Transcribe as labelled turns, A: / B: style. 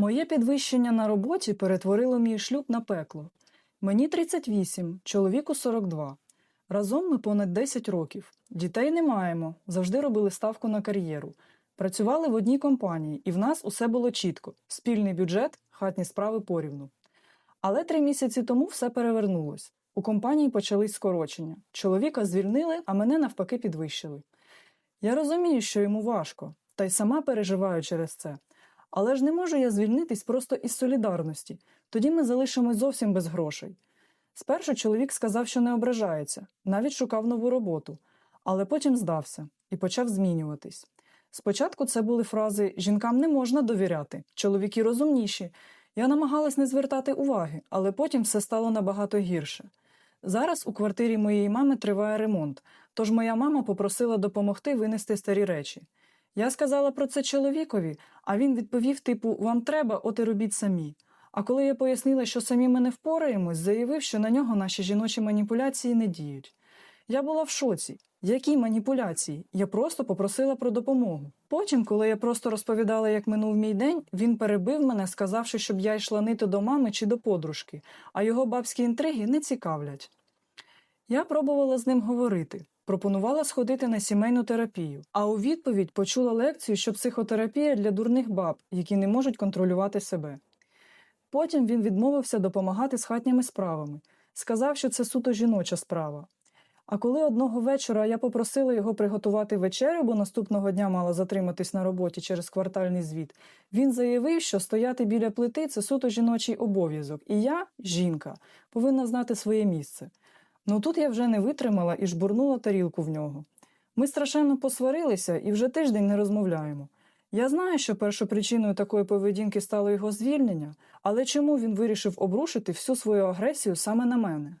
A: Моє підвищення на роботі перетворило мій шлюб на пекло. Мені 38, чоловіку 42. Разом ми понад 10 років. Дітей не маємо, завжди робили ставку на кар'єру. Працювали в одній компанії, і в нас усе було чітко: спільний бюджет, хатні справи порівну. Але три місяці тому все перевернулось. У компанії почались скорочення. Чоловіка звільнили, а мене навпаки підвищили. Я розумію, що йому важко, та й сама переживаю через це. Але ж не можу я звільнитись просто із солідарності. Тоді ми залишимось зовсім без грошей. Спершу чоловік сказав, що не ображається, навіть шукав нову роботу, але потім здався і почав змінюватись. Спочатку це були фрази Жінкам не можна довіряти, чоловіки розумніші. Я намагалась не звертати уваги, але потім все стало набагато гірше. Зараз у квартирі моєї мами триває ремонт, тож моя мама попросила допомогти винести старі речі. Я сказала про це чоловікові, а він відповів: типу, вам треба, от і робіть самі. А коли я пояснила, що самі ми не впораємось, заявив, що на нього наші жіночі маніпуляції не діють. Я була в шоці. Які маніпуляції? Я просто попросила про допомогу. Потім, коли я просто розповідала, як минув мій день, він перебив мене, сказавши, щоб я йшла нити до мами чи до подружки, а його бабські інтриги не цікавлять. Я пробувала з ним говорити, пропонувала сходити на сімейну терапію, а у відповідь почула лекцію, що психотерапія для дурних баб, які не можуть контролювати себе. Потім він відмовився допомагати з хатніми справами, сказав, що це суто жіноча справа. А коли одного вечора я попросила його приготувати вечерю, бо наступного дня мала затриматись на роботі через квартальний звіт, він заявив, що стояти біля плити це суто жіночий обов'язок, і я, жінка, повинна знати своє місце. Ну тут я вже не витримала і жбурнула тарілку в нього. Ми страшенно посварилися і вже тиждень не розмовляємо. Я знаю, що першопричиною такої поведінки стало його звільнення, але чому він вирішив обрушити всю свою агресію саме на мене?